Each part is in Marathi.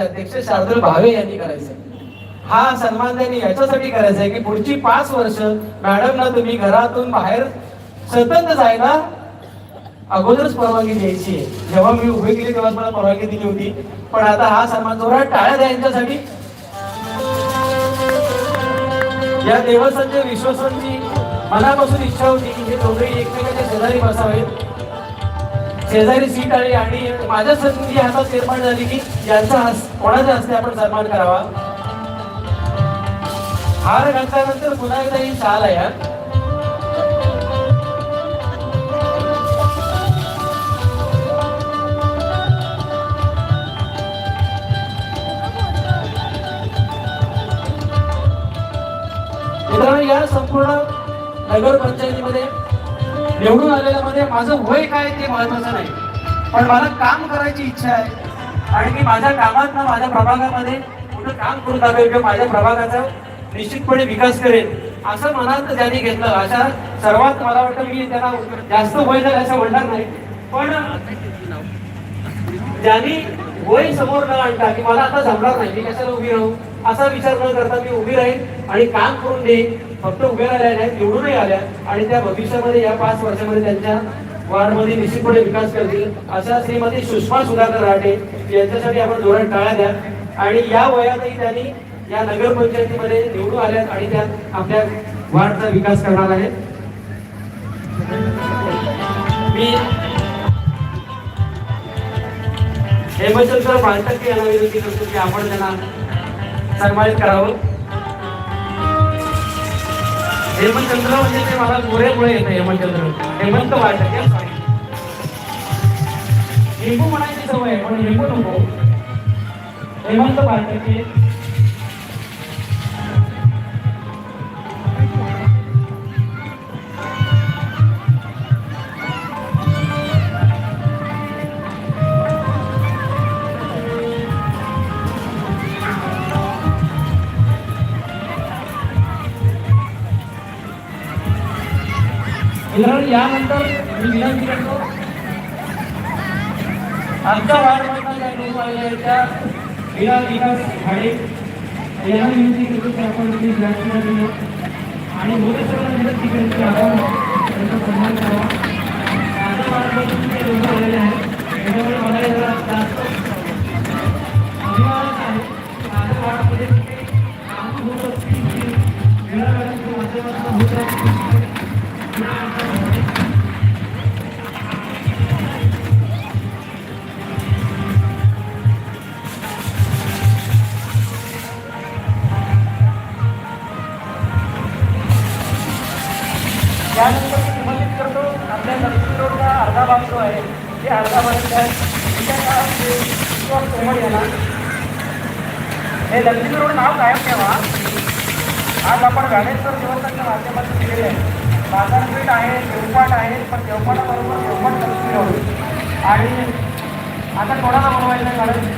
अध्यक्ष शार्दूल भावे यांनी करायचं हा सन्मान त्यांनी याच्यासाठी करायचा आहे की पुढची पाच वर्ष मॅडम ना तुम्ही घरातून बाहेर सतत जायला अगोदरच परवानगी द्यायची आहे. जेव्हा मी उभे केली तेव्हा मला परवानगी दिली होती. पण आता हा सन्मान जोरात टाळ्या द्या यांच्यासाठी. या देवस्थानच्या विश्वासांची मनापासून इच्छा होती की हे दोघेही एकमेकांच्या शेजारी बसावेत. शेजारी सीट आली आणि माझ्या संधी हातात निर्माण झाली की यांचा कोणाच्या हस्ते आपण सन्मान करावा? हार घातल्यानंतर पुन्हा एकदा ही चाल आहे मित्रांनो या संपूर्ण नगर पंचायतीमध्ये निवडून आलेल्यामध्ये माझं वय काय ते महत्वाचं नाही. पण मला काम करायची इच्छा आहे. आणि मी माझ्या कामात ना माझ्या प्रभागामध्ये कुठं काम करून दाखवेल किंवा माझ्या प्रभागाचा निश्चितपणे विकास करेल असं मनात ज्यांनी घेतलं. अशा सर्वात मला वाटतं मी त्याला जास्त वय झालं असं म्हणणार नाही. पण ज्यांनी वय समोर न आणता की मला आता जमणार नाही मी कशाला उभी राहू? असा विचार न करता मी उभी राहील आणि काम करून देईन. फक्त उभ्या राहिल्या नाही निवडूनही आल्या. आणि त्या भविष्यामध्ये या पाच वर्षामध्ये त्यांच्या वाढमध्ये निश्चितपणे विकास करतील अशा श्रीमती सुषमा सुधाकर राठे यांच्यासाठी आपण धोरण टाळ्या द्या. आणि या वयातही त्यांनी या नगरपंचायतीमध्ये निवडून आल्यात आणि त्या आपल्या वार्डचा विकास करणार आहेत. मी हेमचंद्र बाळटक्के यांना विनंती करतो की आपण त्यांना सन्मानित करावं. हेमचंद्र म्हणजे ते मला गोरेमुळे येतं हेमचंद्र. हेमंत वाटत सॉरी लिंबू म्हणायची सवय आहे, पण लिंबू नको. हेमंत बाळटक्के मित्रांनो यानंतर मी विनंती करतो आमच्या वार्डमधला ज्या विकास यांना विनंती करतो की आपण प्लीज व्यासपीठावर येऊ. आणि मोरेश्वरांना विनंती करतो की आपण त्यांचा सन्मान करावा माझ्या वार्डमधून लोक आलेले आहेत त्यानंतर मी विनंती करतो. आपल्या नरसी रोडचा अर्धा भाग जो आहे ते अर्धा भाग आहे. येत्या काळात किंवा कोमड येणार हे लक्ष्मी रोड नाव कायम ठेवा. आज आपण गाणेश्वर देवस्थानच्या माध्यमातून केलेले आहे. बाजारपेठ आहे देवपाट आहे पण देवपाटाबरोबर देवपाट लक्ष्मी रोड. आणि आता कोणाला बनवायचं कारण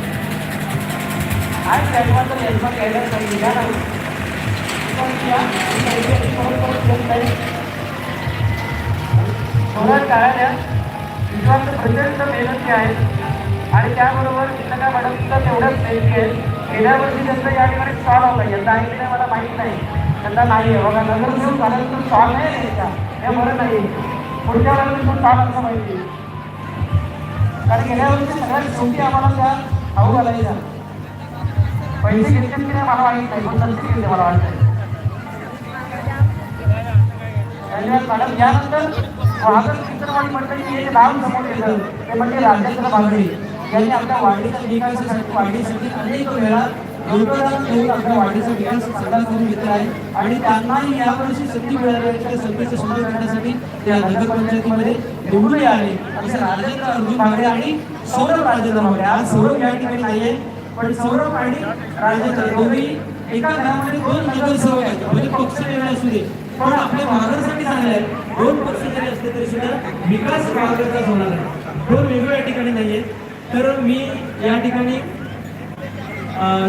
आज जन्माचं जन्म घ्यायला काही निघा नाही. पण या इथे परत परत काळाल्या विश्वास प्रचंड मेहनती आहेत. आणि त्याबरोबर चित्रका मॅडमचा तेवढ्याच मेहनती आहेत. गेल्या वर्षी त्यांचा या ठिकाणी स्टॉल होता. यंदा आहे की नाही मला माहीत नाही. यंदा नाही आहे. बघा नगर घेऊन झाल्यानंतर स्टॉल नाही त्यांचा हे बरं नाही पुढच्या वेळेला तो स्टॉल असं माहिती कारण गेल्या वर्षी सगळ्यात शेवटी आम्हाला त्या खाऊ घालायच्या. पैसे घेतले की नाही मला माहीत नाही. पण नंतर घेतले मला वाटतं धन्यवाद मॅडम. यानंतर चित्रवाणी मंडळी हे नाव समोर येतं ते म्हणजे राजेंद्र यांनी आपल्या वाढीच्या विकासासाठी वाढीसाठी अनेक वेळा योगदान देऊन आपल्या वाढीचा विकास चांगला करून घेतला आहे. आणि त्यांनाही यावर्षी संधी मिळाली आहे. त्या करण्यासाठी त्या नगरपंचायतीमध्ये आले असे राजेंद्र अर्जुन आणि सौरभ राजेंद्र आज सौरभ या ठिकाणी नाहीये पण सौरभ आणि राजेंद्र दोन्ही एका घरामध्ये दोन नगरसेवक आहेत. म्हणजे पक्ष वेगळे असू दे पण आपल्या भागासाठी चांगले आहेत दोन पक्ष जरी असले तरी सुद्धा विकास भागाचाच होणार आहे. दोन वेगवेगळ्या ठिकाणी नाहीये. तर मी या ठिकाणी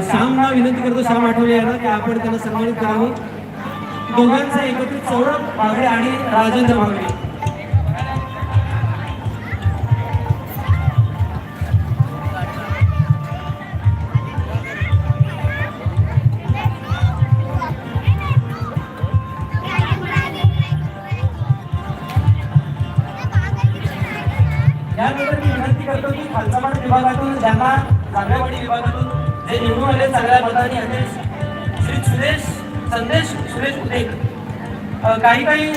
श्यामला विनंती करतो श्याम आठवले यांना की आपण त्यांना सन्मानित करावं. दोघांचा एकत्रित सौरभ बागडे आणि राजेंद्र करतो की खालचापाट विभागातून ज्यांना जागेवाडी विभागातून जे निवडून आले चांगल्या मतांनी अध्यक्ष श्री सुरेश संदेश सुरेश उदे. काही काही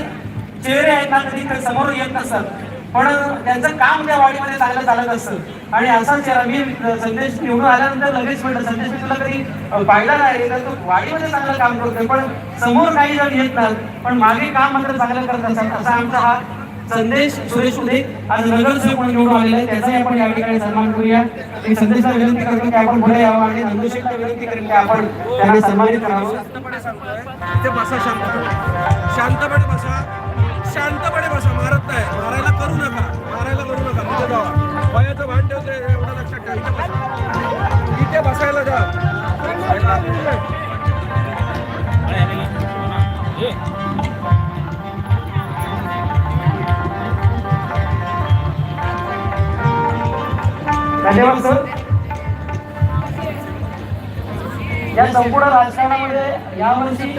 चेहरे आहेत ना कधी समोर येत नसतात. पण त्यांचं काम त्या वाडीमध्ये चांगलं चालत असतं. आणि असा चेहरा मी संदेश निवडून आल्यानंतर लगेच म्हटलं संदेश मी तुला कधी पाहिला नाही. तर तो वाडीमध्ये चांगलं काम करतोय पण समोर काही जण येत नाही पण मागे काम मात्र चांगलं करत असतात. असा आमचा हा संदेश सुरेश उदे आज नगरसेवक म्हणून निवडून आलेला आहे त्याचाही आपण या ठिकाणी सन्मान करूया. मी संदेशला विनंती करतो की आपण पुढे यावं आणि नंदुशेखला विनंती करेन की आपण त्यांना सन्मानित करावं. शांतपणे सांगतोय. इथे बसा शांतपणे. शांतपणे बसा. शांतपणे बसा. मारत नाही. मारायला करू नका. मारायला करू नका. तिथे जावा. वयाचं भान ठेवते एवढं लक्षात ठेवा. इथे बसायला जा. धन्यवाद सर. या संपूर्ण राजकारणामध्ये यावर्षी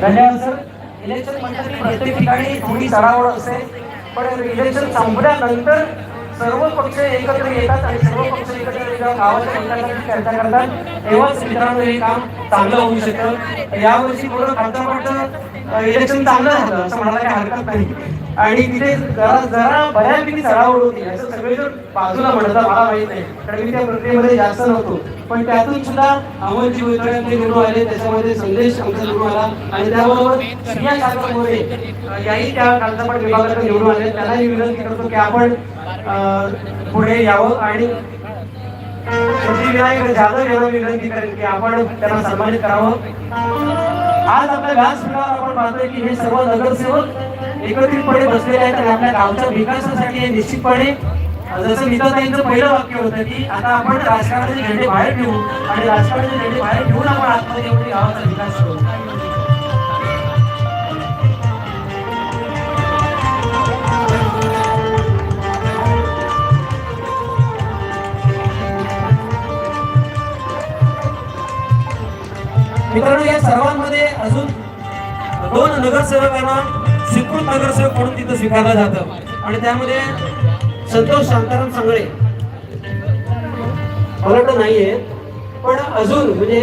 धन्यवाद सर. इलेक्शन की प्रत्येक ठिकाणी थोडी चढावड असते. पण इलेक्शन संपल्यानंतर सर्व पक्ष एकत्र येतात आणि सर्व पक्ष एकत्र येतात गावाच्या विकासाची चर्चा करतात. तेव्हाच मित्रांनो हे काम चांगलं होऊ शकतं. यावर्षी पूर्ण खातापाट इलेक्शन चांगलं झालं असं म्हणायला काही हरकत नाही. आणि तिथे जरा जरा बऱ्यापैकी चढावड होती असं सगळेजण बाजूला म्हणतात मला माहीत नाही. कारण मी त्या प्रक्रियेमध्ये जास्त नव्हतो. पण त्यातून सुद्धा अमोलजी वितरण गुरु आले. त्याच्यामध्ये संदेश आमचा गुरु आला. आणि त्याबरोबर स्त्रिया शाखा मोरे याही त्या कांतापाट विभागातून निवडून आले त्यांनाही विनंती करतो की आपण पुढे यावं आणि सिद्धिविनायक जाधव यांना विनंती करेन की आपण त्यांना सन्मानित करावं. आज आपल्या व्यासपीठावर आपण पाहतोय की हे सर्व नगरसेवक एकत्रितपणे बसलेले आहेत आणि आपल्या गावच्या विकासासाठी हे निश्चितपणे जसं मित्रताईंचं पहिलं वाक्य होतं की आता आपण राजकारणाचे झेंडे बाहेर ठेवू आणि राजकारणाचे झेंडे बाहेर ठेवून आपण आत्महत्या गावाचा मित्रांनो या सर्वांमध्ये अजून दोन नगरसेवकांना स्वीकृत नगरसेवक म्हणून तिथं स्वीकारलं जातं. आणि त्यामध्ये संतोष शांताराम सांगळे. मला वाटतं नाहीये पण अजून म्हणजे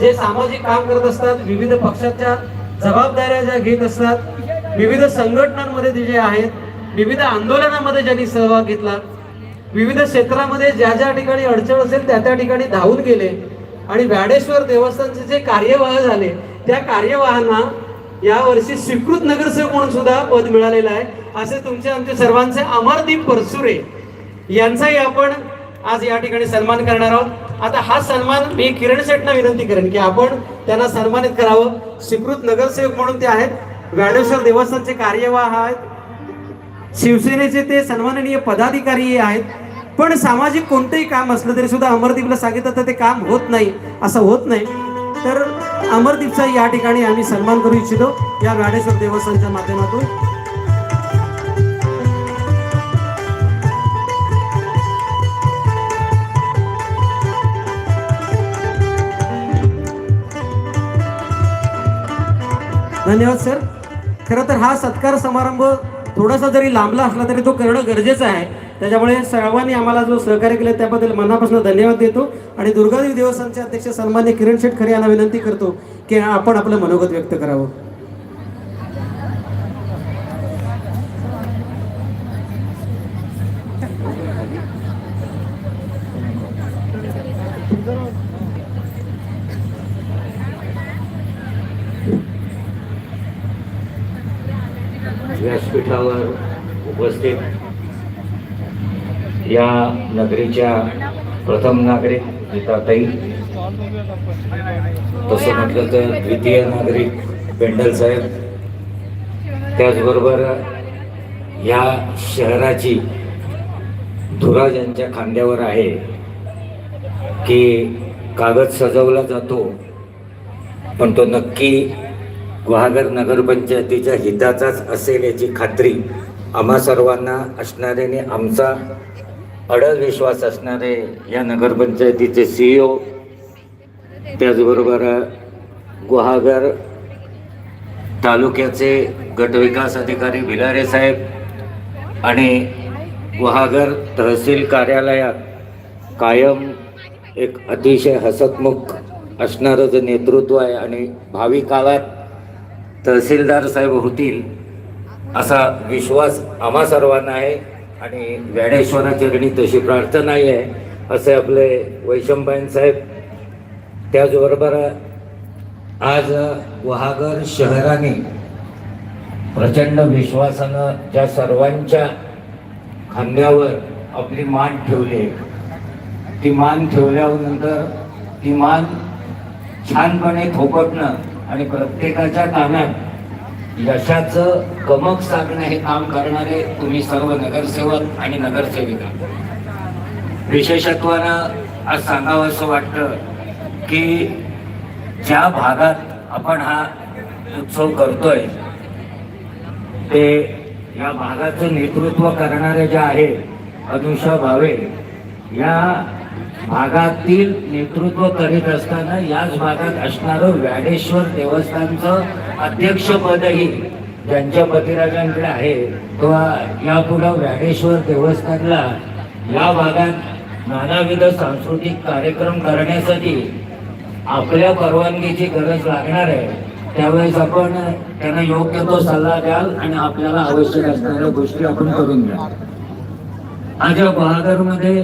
जे सामाजिक काम करत असतात विविध पक्षाच्या जबाबदाऱ्या ज्या घेत असतात विविध संघटनांमध्ये ते जे आहेत विविध आंदोलनामध्ये ज्यांनी सहभाग घेतला विविध क्षेत्रामध्ये ज्या ज्या ठिकाणी अडचण असेल त्या त्या ठिकाणी धावून गेले आणि व्याडेश्वर देवस्थानचे जे कार्यवाह झाले त्या कार्यवाहांना यावर्षी स्वीकृत नगरसेवक म्हणून सुद्धा पद मिळालेलं आहे. असे तुमचे आमचे सर्वांचे अमरदीप परसुरे यांचाही आपण आज या ठिकाणी सन्मान करणार आहोत. आता हा सन्मान मी किरण शेटना विनंती करेन की आपण त्यांना सन्मानित करावं. स्वीकृत नगरसेवक म्हणून ते आहेत. व्याडेश्वर देवस्थानचे कार्यवाह आहेत. शिवसेनेचे ते सन्माननीय पदाधिकारी आहेत. पण सामाजिक कोणतंही काम असलं तरी सुद्धा अमरदीपला सांगितलं तर ते काम होत नाही असं होत नाही. तर अमरदीपचा या ठिकाणी आम्ही सन्मान करू इच्छितो. या व्याडेश्वर देवस्थानच्या माध्यमातून. धन्यवाद सर. खरं तर हा सत्कार समारंभ थोडासा जरी लांबला असला तरी तो करणं गरजेचं आहे. त्याच्यामुळे सर्वांनी आम्हाला जो सहकार्य केलं त्याबद्दल मनापासून धन्यवाद देतो. आणि दुर्गादेवी देवस्थानचे अध्यक्ष सन्मान्य किरण शेठ खरे यांना विनंती करतो की आपण आपलं मनोगत व्यक्त करावं. व्यासपीठावर उपस्थित या नगरीच्या प्रथम नागरिक गीताताई. तसं म्हटलं तर द्वितीय नागरिक पेंडल साहेब. त्याचबरोबर या शहराची धुरा ज्यांच्या खांद्यावर आहे की कागद सजवला जातो पण तो नक्की गुहागर नगरपंचायतीच्या हिताचाच असेल याची खात्री आम्हा सर्वांना असणाऱ्याने आमचा अडल विश्वास असणारे या नगरपंचायतीचे सी ओ त्याचबरोबर गुहागर तालुक्याचे गटविकास अधिकारी भिलारे साहेब आणि गुहागर तहसील कार्यालयात कायम एक अतिशय हसतमुख असणारं जे नेतृत्व आहे आणि भावी काळात तहसीलदार साहेब होतील असा विश्वास आम्हा सर्वांना आहे. आणि व्याडेश्वराचरणी तशी प्रार्थना आहे असे आपले वैशंपायन साहेब. त्याचबरोबर आज वहागर शहराने प्रचंड विश्वासानं ज्या सर्वांच्या खांद्यावर आपली मान ठेवली आहे, ती मान ठेवल्यानंतर ती मान छानपणे थोपटणं आणि प्रत्येकाच्या कानात यशाचं कमक साधणं हे काम करणारे तुम्ही सर्व नगरसेवक आणि नगरसेविका. विशेषत्वानं आज सांगावं असं वाटतं की ज्या भागात आपण हा उत्सव करतोय ते या भागाचं नेतृत्व करणारे जे आहे अनुषा भावे या भागातील नेतृत्व करीत असताना याच भागात असणारं व्याडेश्वर देवस्थानचं अध्यक्षपदही ज्यांच्या पतिराजांकडे आहे किंवा यापुढं व्याडेश्वर देवस्थानला या भागात नानाविध सांस्कृतिक कार्यक्रम करण्यासाठी आपल्या परवानगीची गरज लागणार आहे. त्यावेळेस आपण त्यांना योग्य तो सल्ला द्याल आणि आपल्याला आवश्यक असणाऱ्या गोष्टी आपण करून घ्या आज या बहादरमध्ये